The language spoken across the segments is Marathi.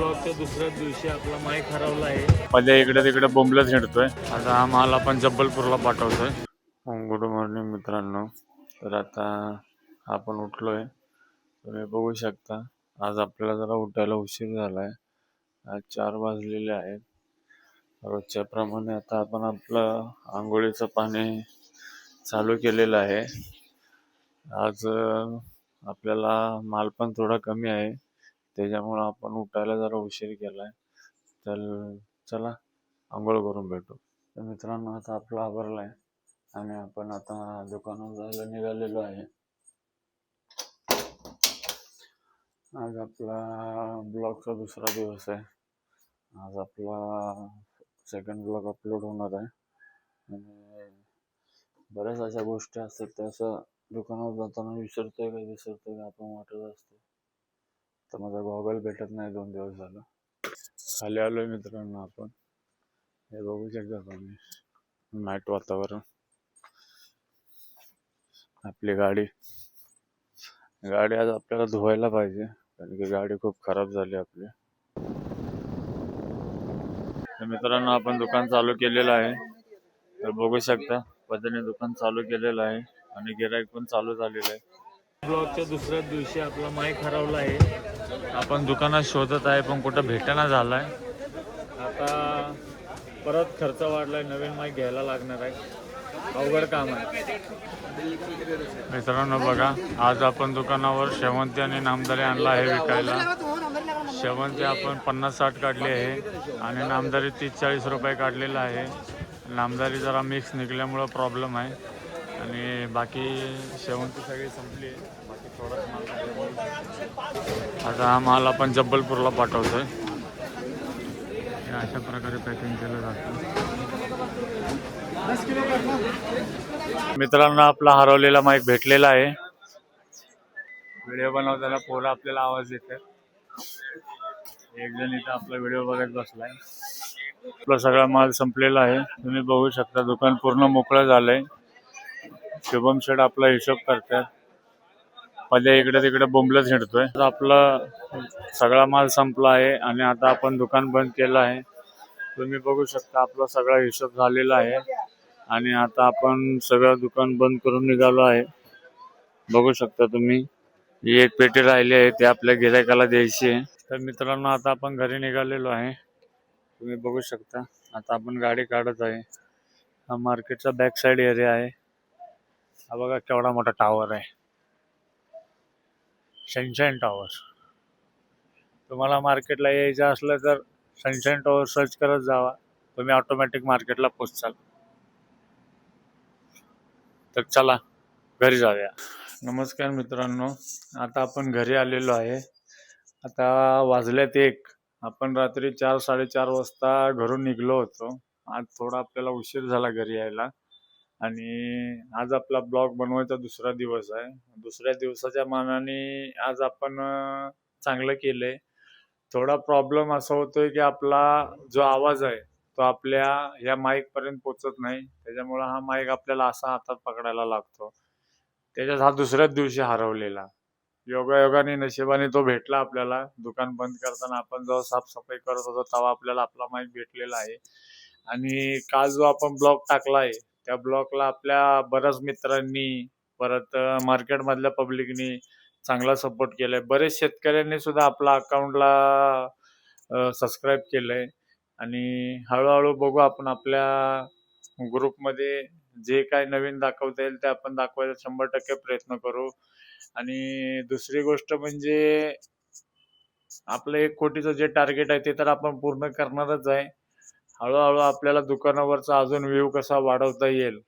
ब्लॉगच्या दुसऱ्याच दिवशी आपला माईक हरवला आहे. मध्ये इकडे तिकडे बोंबलत हिंडतोय. आता हा माल आपण जब्बलपूरला पाठवतोय. गुड मॉर्निंग मित्रांनो. तर आता आपण उठलोय. तुम्ही बघू शकता आज आपल्याला जरा उठायला उशीर झालाय. आज चार वाजलेले आहेत. रोजच्या प्रमाणे आता आपण आपलं आंघोळीचं पाणी चालू केलेलं आहे. आज आपल्याला माल पण थोडा कमी आहे. त्याच्यामुळं आपण उठायला जरा उशीर केला आहे तर चला आंघोळ करून भेटू. तर मित्रांनो आता आपला आवरलाय आणि आपण आता दुकानात जायला निघालेलो आहे. आज आपला ब्लॉगचा दुसरा दिवस आहे. आज आपला सेकंड ब्लॉग अपलोड होणार आहे. आणि बऱ्याच अशा गोष्टी असतात त्या असं दुकानात जाताना विसरतोय का विसरतोय का आपण वाटत असतो माझा गॉगल भेटत नाही दोन दिवस झालं. खाली आलोय मित्रांनो आपण. हे बघू शकता तुम्ही. नाईट वातावरण. आपली गाडी. गाडी आज आपल्याला धुवायला पाहिजे. कारण की गाडी खूप खराब झाली आपली. तर मित्रांनो आपण दुकान चालू केलेलं आहे. तर बघू शकता. पद्धतीने दुकान चालू केलेलं आहे. आणि गिराईक पण चालू झालेलं आहे. ब्लॉगच्या दुसऱ्या दिवशी आपला माईक हरवला आहे. आपण दुकानात शोधत आहे पण कुठं भेटाना झाला आहे आता परत खर्च वाढलाय नवीन माईक घ्यायला लागणार आहे. अवघड काम आहे. मित्रांनो बघा आज आपण दुकानावर शेवंती आणि नामदारी आणला आहे विकायला. शेवंती आपण पन्नास साठ काढली आहे आणि नामदारी तीस चाळीस रुपये काढलेला आहे. नामदारी जरा मिक्स निघाल्यामुळं प्रॉब्लेम आहे. आणि बाकी शेवंती सगळी संपली. आहे बाकी थोडाच माल आता हा माल आपण जब्बलपूरला पाठवतोय. हे अशा प्रकारे पॅकिंग केलं जातं. मित्रांनो आपला हरवलेला माईक भेटलेला आहे. व्हिडिओ बनवताना पोरं आपल्याला आवाज येते एक जण इथं आपला व्हिडिओ बघत बसलाय. आपला सगळा माल संपलेला आहे. तुम्ही बघू शकता दुकान पूर्ण मोकळं झालंय. शुभम शेड आपला हिशोब करतात पहिले इकडे तिकडे बोंबलत हिंडतोय. तर आपला सगळा माल संपला आहे आणि आता आपण दुकान बंद केलं आहे. तुम्ही बघू शकता आपला सगळा हिशोब झालेला आहे. आणि आता आपण सगळं दुकान बंद करून निघालो आहे. बघू शकता तुम्ही. ही एक पेटी राहिली आहे ते आपल्या गिरायकाला द्यायची आहे. तर मित्रांनो आता आपण घरी निघालेलो आहे. तुम्ही बघू शकता. आता आपण गाडी काढत आहे. हा मार्केटचा बॅक साइड एरिया आहे. हा बघा केवढा मोठा टावर आहे. सनशाईन टॉवर तुम्हाला मार्केटला यायचं असलं तर सनशाईन टॉवर सर्च करत जावा. तुम्ही ऑटोमॅटिक मार्केटला पोचचाल तर चला घरी जाऊया. नमस्कार मित्रांनो आता आपण घरी आलेलो आहे. आता वाजल्यात एक. आपण रात्री चार साडेचार वाजता घरून निघलो होतो. आज थोडा आपल्याला उशीर झाला घरी यायला. आणि आज आपला ब्लॉग बनवायचा दुसरा दिवस आहे. दुसऱ्या दिवसाच्या मानाने आज आपण चांगलं केलंय. थोडा प्रॉब्लेम असा होतोय की आपला जो आवाज आहे तो आपल्या या माईक पर्यंत पोचत नाही. त्याच्यामुळे हा माईक आपल्याला असा हातात पकडायला लागतो. त्याच्यात हा दुसऱ्याच दिवशी हरवलेला. योगायोगाने नशिबाने तो भेटला आपल्याला. दुकान बंद करताना आपण जेव्हा साफसफाई करत होतो तेव्हा आपल्याला आपला माईक भेटलेला आहे. आणि काल जो आपण ब्लॉग टाकलाय त्या ब्लॉगला आपल्या बऱ्याच मित्रांनी परत मार्केटमधल्या पब्लिकनी चांगला सपोर्ट केलाय. बरेच शेतकऱ्यांनी सुद्धा आपल्या अकाउंटला सबस्क्राईब केलंय. आणि हळूहळू बघू आपण आपल्या ग्रुपमध्ये जे काय नवीन दाखवता येईल ते आपण दाखवायचा शंभर टक्के प्रयत्न करू. आणि दुसरी गोष्ट म्हणजे आपलं एक कोटीचं जे टार्गेट आहे ते तर आपण पूर्ण करणारच आहे. हळूहळू आपल्याला दुकानावरचा अजून व्ह्यू कसा वाढवता येईल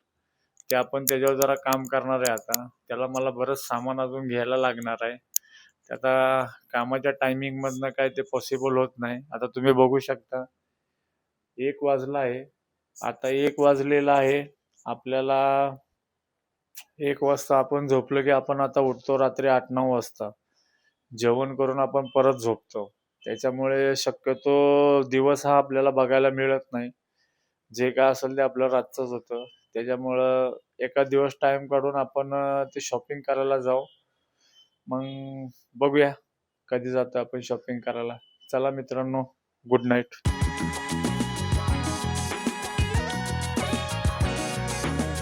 ते आपण त्याच्यावर जरा काम करणार आहे आता. त्याला मला बरंच सामान अजून घ्यायला लागणार आहे. आता कामाच्या टायमिंग मधनं काय ते पॉसिबल होत नाही. आता तुम्ही बघू शकता. एक वाजला आहे. आता एक वाजलेला आहे. आपल्याला एक वाजता आपण झोपलो की आपण आता उठतो रात्री आठ नऊ वाजता. जेवण करून आपण परत झोपतो. त्याच्यामुळे शक्यतो दिवस हा आपल्याला बघायला मिळत नाही. जे काय असेल ते आपलं रातचंच होतं. त्याच्यामुळं एका दिवस टाइम काढून आपण ते शॉपिंग करायला जाऊ. मग बघूया कधी जातो आपण शॉपिंग करायला. चला मित्रांनो गुड नाईट